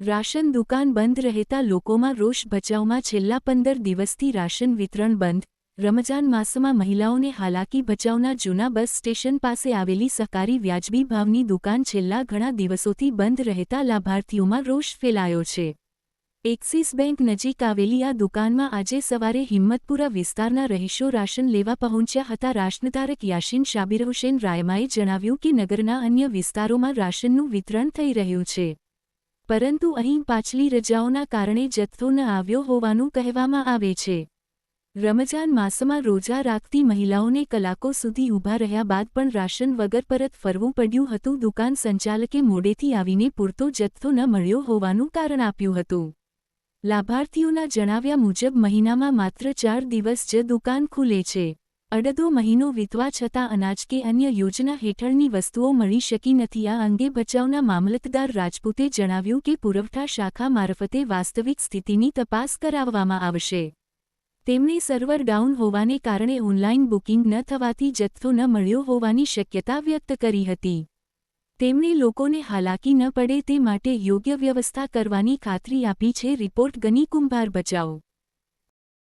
Ration દુકાન બંધ રહેતા લોકોમાં રોષ બચાવમાં છેલ્લા પંદર દિવસથી રાશન વિતરણ બંધ. રમજાન માસમાં મહિલાઓને હાલાકી ભચાવના જૂના બસ સ્ટેશન પાસે આવેલી સહકારી વ્યાજબી ભાવની દુકાન છેલ્લા ઘણા દિવસોથી બંધ રહેતા લાભાર્થીઓમાં રોષ ફેલાયો છે. એક્સિસ બેંક નજીક આવેલી આ દુકાનમાં આજે સવારે હિંમતપુરા વિસ્તારના રહીશો રાશન લેવા પહોંચ્યા હતા. રાશનધારક યાસીન શાબિર હુસેન રાયમાએ જણાવ્યું કે નગરના અન્ય વિસ્તારોમાં રાશનનું વિતરણ થઈ રહ્યું છે. પરંતુ અહીં પાછલી રજાઓના કારણે જથ્થો ન આવ્યો હોવાનું કહેવામાં આવે છે. રમજાન માસમાં રોજા રાખતી મહિલાઓને કલાકો સુધી ઊભા રહ્યા બાદ પણ રાશન વગર પરત ફરવું પડ્યું હતું. દુકાન સંચાલકે મોડેથી આવીને પૂરતો જથ્થો ન મળ્યો હોવાનું કારણ આપ્યું હતું. લાભાર્થીઓના જણાવ્યા મુજબ મહિનામાં માત્ર ચાર દિવસ જ દુકાન ખુલે છે. અડધો મહિનો વીતવા છતાં અનાજ કે અન્ય યોજના હેઠળની વસ્તુઓ મળી શકી નથી. આ અંગે બચાવના મામલતદાર રાજપૂતે જણાવ્યું કે પુરવઠા શાખા મારફતે વાસ્તવિક સ્થિતિની તપાસ કરાવવામાં આવશે. તેમણે સર્વર ડાઉન હોવાને કારણે ઓનલાઇન બુકિંગ ન થવાથી જથ્થો ન મળ્યો હોવાની શક્યતા વ્યક્ત કરી હતી. તેમણે લોકોને હાલાકી ન પડે તે માટે યોગ્ય વ્યવસ્થા કરવાની ખાતરી આપી છે. રિપોર્ટ ગની કુંભાર બચાવ